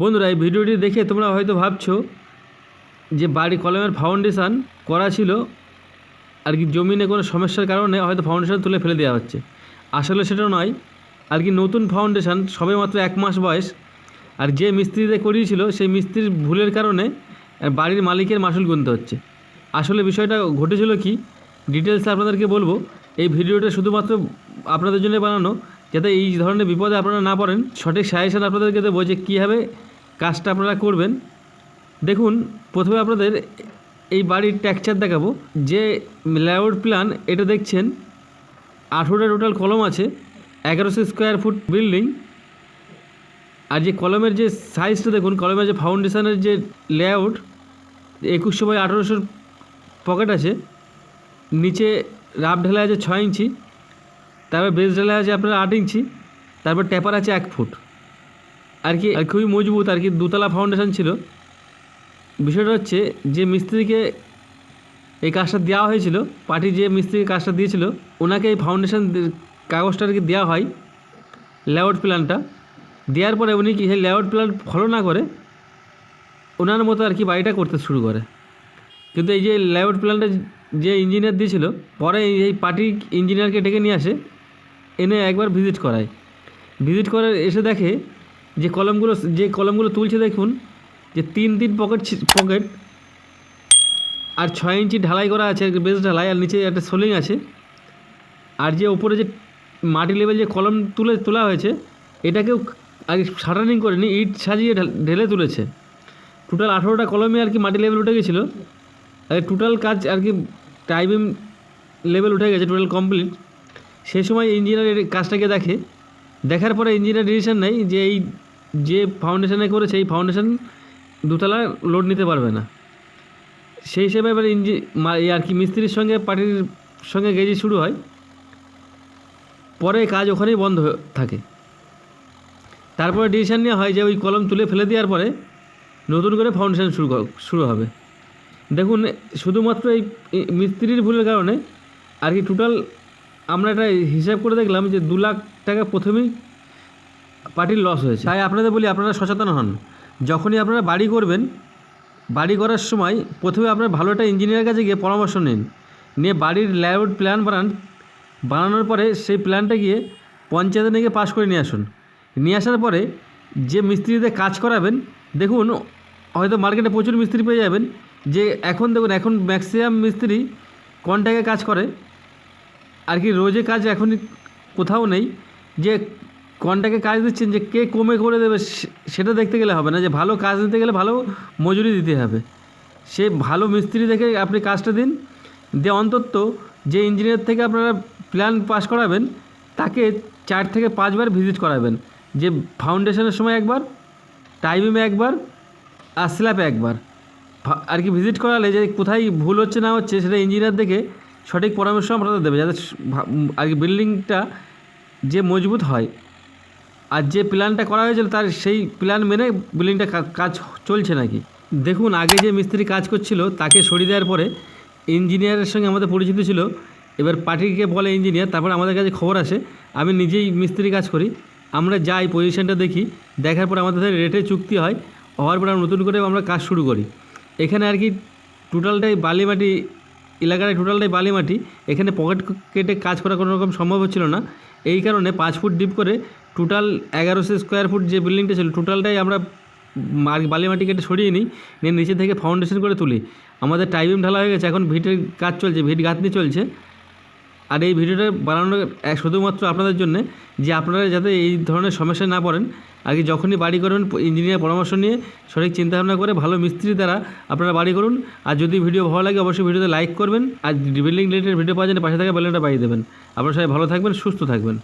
বন্ধুরা, এই ভিডিওটি দেখে তোমরা হয়তো ভাবছ যে বাড়ি কলমের ফাউন্ডেশান করা ছিল আর কি জমিনে কোনো সমস্যার কারণে হয়তো ফাউন্ডেশান তুলে ফেলে দেওয়া হচ্ছে। আসলে সেটা নয়, আর কি নতুন ফাউন্ডেশান সবে মাত্র এক মাস বয়স, আর যে মিস্ত্রিতে করিয়েছিল সেই মিস্ত্রির ভুলের কারণে বাড়ির মালিকের মাসুল গুনতে হচ্ছে। আসলে বিষয়টা ঘটেছিল কি ডিটেলস আপনাদেরকে বলব, এই ভিডিওটা শুধুমাত্র আপনাদের জন্য বানানো, যাতে এই ধরনের বিপদে আপনারা না পড়েন। সঠিক সাজেশন আপনাদেরকে দেবো যে কীভাবে কাজটা আপনারা করবেন। দেখুন, প্রথমে আপনাদের এই বাড়ির টেক্সচার দেখাবো। যে লেআউট প্ল্যান এটা দেখছেন, আঠেরোটা টোটাল কলম আছে, এগারোশো স্কোয়ার ফুট বিল্ডিং আর যে কলমের যে সাইজটা দেখুন কলমের যে ফাউন্ডেশনের যে লেআউট একুশশো বাই আঠেরোশোর পকেট আছে। নিচে রাফ ঢালাই আছে ছয় ইঞ্চি, তারপর বেস ঢালাই আছে আপনার আট ইঞ্চি, তারপর ট্যাপার আছে এক ফুট আর কি, আর খুবই মজবুত আর কি, দুতলা ফাউন্ডেশন ছিল। বিষয়টা হচ্ছে যে মিস্ত্রিকে এই কাজটা দেওয়া হয়েছিল, পার্টি যে মিস্ত্রিকে কাজটা দিয়েছিল, ওনাকে এই ফাউন্ডেশন কাগজটা আর কি দেওয়া হয় লেআউট প্ল্যানটা দেওয়ার পরে উনি কি, সেই লেআউট প্ল্যান ফলো না করে ওনার মতো আর কি বাড়িটা করতে শুরু করে। কিন্তু এই যে লেআউট প্ল্যানটা যে ইঞ্জিনিয়ার দিয়েছিল, পরে এই- পার্টি ইঞ্জিনিয়ারকে ডেকে নিয়ে আসে, এনে একবার ভিজিট করায়। ভিজিট করে এসে দেখে যে কলমগুলো যে কলমগুলো তুলছে দেখুন, যে তিন তিন পকেট পকেট আর ছয় ইঞ্চি ঢালাই করা আছে বেস ঢালাই, আর নিচে একটা সোলিং আছে। আর যে ওপরে যে মাটি লেভেল যে কলম তুলে, তোলা হয়েছে, এটাকেও আগে শাটারিং করেনি, ইট সাজিয়ে ঢাল- তুলেছে। টোটাল আঠেরোটা কলমে আর কি মাটি লেভেল উঠে গেছিল। আর টোটাল কাজ আর কি টাইমিং লেভেল উঠে গেছে, টোটাল কমপ্লিট। সেই সময় ইঞ্জিনিয়ার এই কাজটাকে দেখে দেখার পরে ইঞ্জিনিয়ার ডিসিশন নেই যে এই যে ফাউন্ডেশনে করেছে, এই ফাউন্ডেশন দুতলা লোড নিতে পারবে না। সেই হিসেবে এবার ইঞ্জি আর কি মিস্ত্রির সঙ্গে, পার্টির সঙ্গে গেজি শুরু হয়। পরে কাজ ওখানেই বন্ধ থাকে। তারপরে ডিসিশন নেওয়া হয় যে ওই কলম তুলে ফেলে দেওয়ার পরে নতুন করে ফাউন্ডেশন শুরু শুরু হবে। দেখুন শুধুমাত্র এই মিস্ত্রির ভুলের কারণে আর কি টোটাল আমরা একটা হিসাব করে দেখলাম যে দু লাখ টাকা প্রথমেই পার্টির লস হয়েছে। তাই আপনাদের বলি, আপনারা সচেতন হন। যখনই আপনারা বাড়ি করবেন, বাড়ি করার সময় প্রথমে আপনার ভালো একটা ইঞ্জিনিয়ারের কাছে গিয়ে পরামর্শ নিন। নিয়ে বাড়ির লেআউট প্ল্যান বানান। বানানোর পরে সেই প্ল্যানটা গিয়ে পঞ্চায়েতে নিয়ে পাশ করে নিয়ে আসুন। নিয়ে আসার পরে যে মিস্ত্রিদের কাজ করাবেন, দেখুন, হয়তো মার্কেটে প্রচুর মিস্ত্রি পেয়ে যাবেন। যে এখন দেখুন, এখন ম্যাক্সিমাম মিস্ত্রি কন্ট্যাক্টে কাজ করে। আর কি রোজে কাজ এখনই কোথাও নেই, যে কন্ট্যাক্টে কাজ দিচ্ছেন যে কে কমে করে দেবে সেটা দেখতে গেলে হবে না, যে ভালো কাজ দিতে গেলে ভালো মজুরি দিতে হবে। সে ভালো মিস্ত্রি দেখে আপনি কাজটা দিন, দিয়ে অন্তত যে ইঞ্জিনিয়ার থেকে আপনারা প্ল্যান পাস করাবেন, তাকে চার থেকে পাঁচবার ভিজিট করাবেন। যে ফাউন্ডেশনের সময় একবার টাইমিংয়ে একবার, আর স্ল্যাপে একবার। আর কি ভিজিট করালে যে কোথায় ভুল হচ্ছে না হচ্ছে সেটা ইঞ্জিনিয়ার দেখে সঠিক পরামর্শ আপনাদের দেবে, যাতে কি বিল্ডিংটা যে মজবুত হয় আর যে প্ল্যানটা করা হয়েছিল তার সেই প্ল্যান মেনে বিল্ডিংটা কাজ চলছে নাকি? দেখুন, আগে যে মিস্ত্রি কাজ করছিল তাকে সরিয়ে দেওয়ার পরে ইঞ্জিনিয়ারের সঙ্গে আমাদের পরিচিত ছিল। এবার পার্টিকে বলে ইঞ্জিনিয়ার, তারপর আমাদের কাছে খবর আসে, আমি নিজেই মিস্ত্রি কাজ করি। আমরা যাই পজিশনটা দেখি, দেখার পর আমাদের সাথে রেটে চুক্তি হয়, হওয়ার পর আমরা নতুন করে আমরা কাজ শুরু করি। এখানে আর কি টোটালটাই বালি মাটি এলাকায় টোটালটাই বালি মাটি। এখানে পকেট কেটে কাজ করা কোনো রকম সম্ভব হচ্ছিল না। এই কারণে পাঁচ ফুট ডিপ করে টোটাল এগারোশো স্কোয়ার ফুট যে বিল্ডিংটা ছিল, টোটালটাই আমরা মার- বালি মাটি কেটে সরিয়ে নিই, নিয়ে নিচে থেকে ফাউন্ডেশন করে তুলি। আমাদের টাইবিম ঢালা হয়ে গেছে, এখন ভিটের কাজ চলছে, ভিট গাঁথনি চলছে। আর এই ভিডিওটা বানানো শুধুমাত্র আপনাদের জন্য যে আপনারা যাতে এই ধরনের সমস্যায় না পড়েন, আগে যখনই বাড়ি করবেন, ইঞ্জিনিয়ার পরামর্শ নিয়ে সঠিক চিন্তাভাবনা করে ভালো মিস্ত্রি দ্বারা আপনারা বাড়ি করুন। আর যদি ভিডিও ভালো লাগে, অবশ্যই ভিডিওতে লাইক করবেন। আর বিল্ডিং রিলেটেড ভিডিও পাওয়া জন্য পাশে থাকা বেলনটা বাড়িয়ে দেবেন। আপনারা সবাই ভালো থাকবেন, সুস্থ থাকবেন।